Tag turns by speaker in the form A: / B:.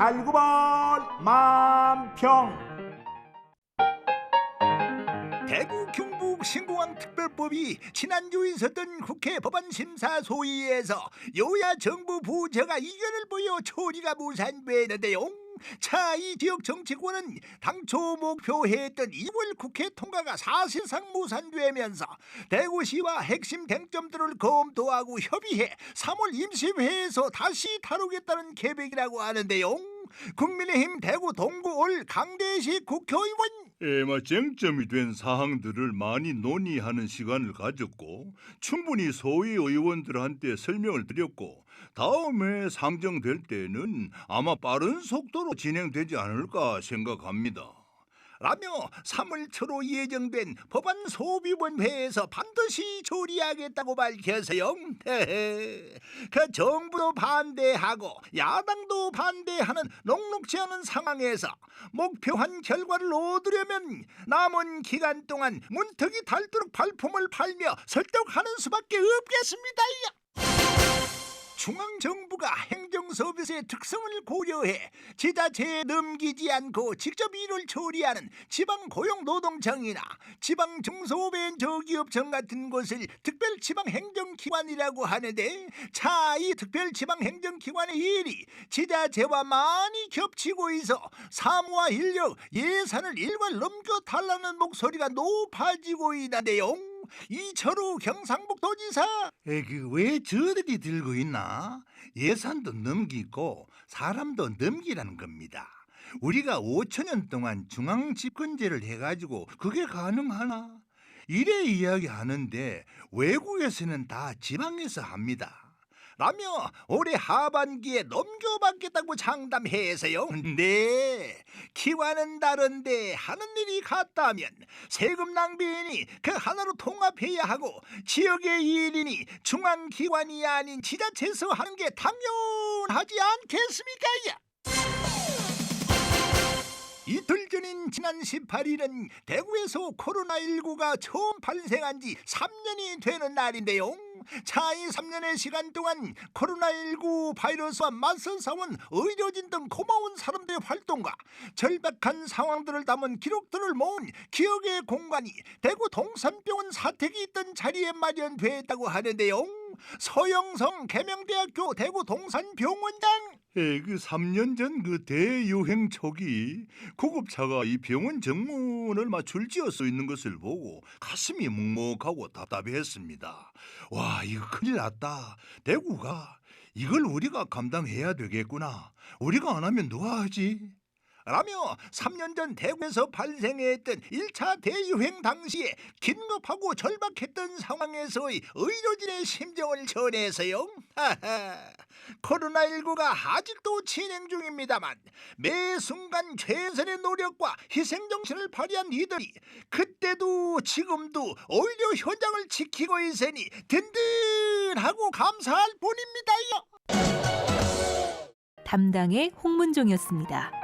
A: 달구벌 만평
B: 대구 경북 신공항 특별법이 지난주 있었던 국회 법안 심사 소위에서 여야 정부 부처가 이견을 보여 처리가 무산되는데요. 자, 이 지역 정치권은 당초 목표했던 2월 국회 통과가 사실상 무산되면서 대구시와 핵심 쟁점들을 검토하고 협의해 3월 임시회에서 다시 다루겠다는 계획이라고 하는데요. 국민의힘 대구 동구 올 강대식 국회의원
C: 에마 쟁점이 된 사항들을 많이 논의하는 시간을 가졌고 충분히 소위 의원들한테 설명을 드렸고 다음에 상정될 때는 아마 빠른 속도로 진행되지 않을까 생각합니다.
B: 라며 3월 초로 예정된 법안 소비원회에서 반드시 처리하겠다고 밝혀서요. 그 정부도 반대하고 야당도 반대하는 녹록지 않은 상황에서 목표한 결과를 얻으려면 남은 기간 동안 문턱이 닳도록 발품을 팔며 설득하는 수밖에 없겠습니다. 중앙정부가 행정서비스의 특성을 고려해 지자체에 넘기지 않고 직접 일을 처리하는 지방고용노동청이나 지방중소벤처기업청 같은 곳을 특별지방행정기관이라고 하는데 자, 이 특별지방행정기관의 일이 지자체와 많이 겹치고 있어 사무와 인력, 예산을 일괄 넘겨달라는 목소리가 높아지고 있는데요. 이철우 경상북도지사
D: 그왜 저들이 들고 있나? 예산도 넘기고 사람도 넘기라는 겁니다. 우리가 5천년 동안 중앙 집권제를 해가지고 그게 가능하나? 이래 이야기하는데 외국에서는 다 지방에서 합니다.
B: 라며 올해 하반기에 넘겨받겠다고 장담해서요. 네, 기와는 다른데 하는 일이 같다면 세금 낭비인이 그 하나로 통합해야 하고 지역의 일이니 중앙기관이 아닌 지자체에서 하는 게 당연하지 않겠습니까? 야? 이틀 전인 지난 18일은 대구에서 코로나19가 처음 발생한 지 3년이 되는 날인데요. 자, 이 3년의 시간 동안 코로나19 바이러스와 맞서 싸운 의료진 등 고마운 사람들의 활동과 절박한 상황들을 담은 기록들을 모은 기억의 공간이 대구 동산병원 사택이 있던 자리에 마련됐다고 하는데요. 서영성 계명대학교 대구 동산병원장
C: 에, 그 3년 전 그 대유행 초기 구급차가 이 병원 정문을 맞출 지어 써 있는 것을 보고 가슴이 묵묵하고 답답했습니다. 와, 이거 큰일 났다. 대구가 이걸 우리가 감당해야 되겠구나. 우리가 안 하면 누가 하지?
B: 라며 3년 전 대구에서 발생했던 1차 대유행 당시에 긴급하고 절박했던 상황에서의 의료진의 심정을 전해서요. 하하, 코로나19가 아직도 진행 중입니다만 매 순간 최선의 노력과 희생정신을 발휘한 이들이 그때도 지금도 의료 현장을 지키고 있으니 든든하고 감사할 뿐입니다요.
E: 담당의 홍문종이었습니다.